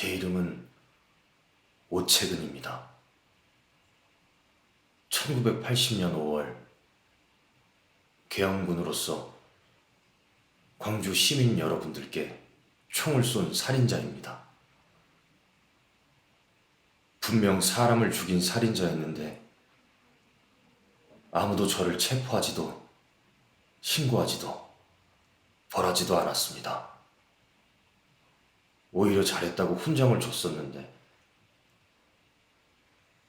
제 이름은 오채근입니다. 1980년 5월 계엄군으로서 광주 시민 여러분들께 총을 쏜 살인자입니다. 분명 사람을 죽인 살인자였는데 아무도 저를 체포하지도 신고하지도 벌하지도 않았습니다. 오히려 잘했다고 훈장을 줬었는데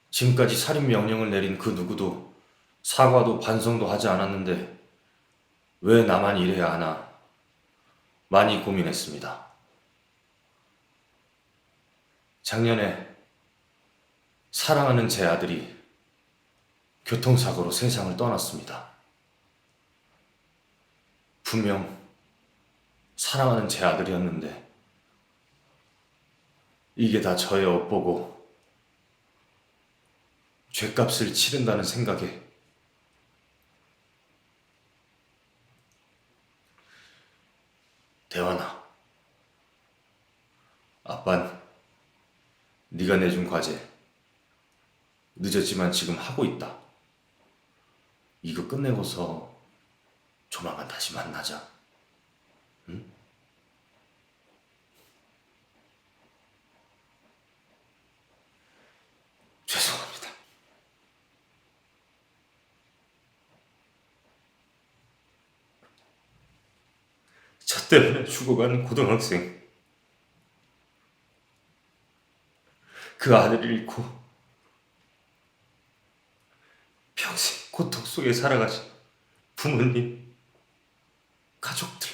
지금까지 살인 명령을 내린 그 누구도 사과도 반성도 하지 않았는데 왜 나만 이래야 하나 많이 고민했습니다. 작년에 사랑하는 제 아들이 교통사고로 세상을 떠났습니다. 분명 사랑하는 제 아들이었는데 이게 다 저의 업보고 죄값을 치른다는 생각에 대환아 아빤 네가 내준 과제 늦었지만 지금 하고 있다. 이거 끝내고서 조만간 다시 만나자 응? 죄송합니다 저 때문에 죽어간 고등학생 그 아들을 잃고 평생 고통 속에 살아가신 부모님, 가족들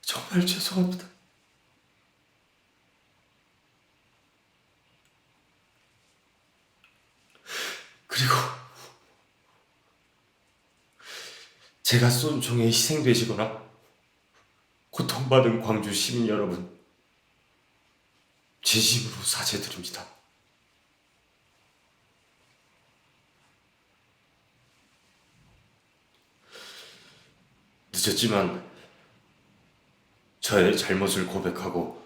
정말 죄송합니다. 그리고 제가 쏜 총에 희생되시거나 고통받은 광주 시민 여러분 진심으로 사죄드립니다. 늦었지만 저의 잘못을 고백하고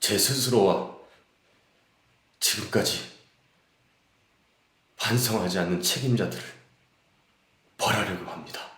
제 스스로와 지금까지 반성하지 않는 책임자들을 벌하려고 합니다.